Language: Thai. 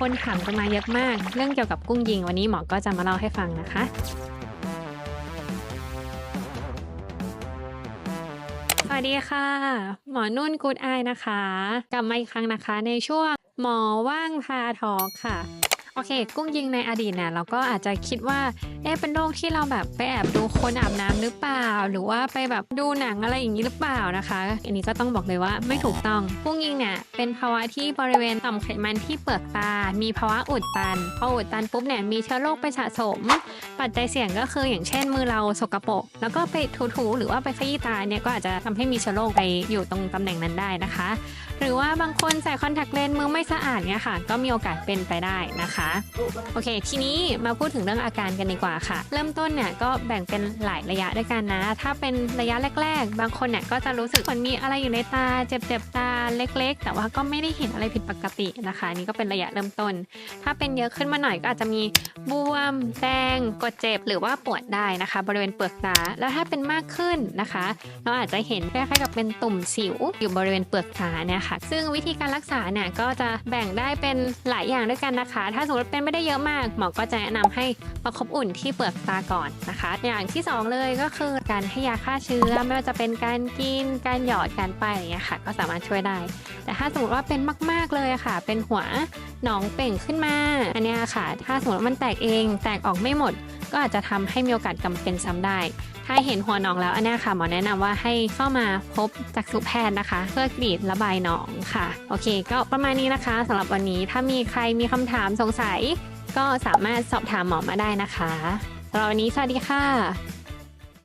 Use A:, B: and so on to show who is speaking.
A: คนถามกันมาเยอะมาก เรื่องเกี่ยวกับกุ้งยิงวันนี้หมอก็จะมาเล่าให้ฟังนะคะ สวัสดีค่ะ หมอนุ่นกูดไอนะคะ กลับมาอีกครั้งนะคะ ในช่วงหมอว่างพาทอกค่ะ โอเค กุ้งยิงในอดีตเนี่ยเราก็อาจจะคิดว่า เอ๊ะเป็นโรคที่เราแบบไปแอบดูคนอาบน้ำหรือเปล่า หรือว่าไปแบบดูหนังอะไรอย่างนี้หรือเปล่านะคะ อันนี้ก็ต้องบอกเลยว่าไม่ถูกต้อง กุ้งยิงเนี่ยเป็นภาวะที่บริเวณต่อมไขมันที่เปลือกตา มีภาวะอุดตัน พออุดตันปุ๊บเนี่ยมีเชื้อโรคไปสะสม ปัจจัยเสี่ยงก็คืออย่างเช่นมือเราสกปรก แล้วก็ไปถูๆหรือว่าไปขยี้ตาเนี่ยก็อาจจะทำให้มีเชื้อโรคไปอยู่ตรงตำแหน่งนั้นได้นะคะ หรือว่าบางคนใส่คอนแทคเลนส์มือไม่สะอาดเนี่ยค่ะ ก็มีโอกาสเป็นไปได้นะคะโอเค ทีนี้มาพูดถึงเรื่องอาการกันดีกว่าค่ะ เริ่มต้นเนี่ยก็แบ่งเป็นหลายระยะด้วยกันนะ ถ้าเป็นระยะแรก ๆ บางคนเนี่ยก็จะรู้สึกเหมือนมีอะไรอยู่ในตา เจ็บๆตาเล็ก ๆ แต่ว่าก็ไม่ได้เห็นอะไรผิดปกตินะคะนนี่ก็เป็นระยะเริ่มต้น ถ้าเป็นเยอะขึ้นมาหน่อยก็อาจจะมีบวมแดงกดเจ็บหรือว่าปวดได้นะคะ บริเวณเปลือกตา แล้วถ้าเป็นมากขึ้นนะคะ เราอาจจะเห็นคล้ายๆกับเป็นตุ่มสิวอยู่บริเวณเปลือกตาเนี่ยค่ะ ซึ่งวิธีการรักษาเนี่ยก็จะแบ่งได้เป็นหลายอย่างด้วยกันนะคะ ถ้าสมมติเป็นไม่ได้เยอะมาก หมอก็จะแนะนำให้ประคบอุ่นที่เปลือกตาก่อนนะคะ อย่างที่สองเลยก็คือการให้ยาฆ่าเชื้อไม่ว่าจะเป็นการกิน การหยอดการป้ายอะไรเงี้ยค่ะ ก็สามารถช่วยได้ แต่ถ้าสมมติว่าเป็นมาก ๆเลยค่ะ เป็นหัวหนองเป่งขึ้นมา อันนี้ค่ะ ถ้าสมมติว่ามันแตกเอง แตกออกไม่หมด ก็อาจจะทำให้มีโอกาสกำเป็นซ้ำได้ ถ้าเห็นหัวหนองแล้วอันนี้ค่ะหมอแนะนำว่าให้เข้ามาพบจักษุแพทย์นะคะ เพื่อกรีดระบายหนองค่ะ โอเค ก็ประมาณนี้นะคะสำหรับวันนี้ถ้ามีใครมีคำถามสงสัย ก็สามารถสอบถามหมอมาได้นะคะสำหรับวันนี้สวัสดีค่ะ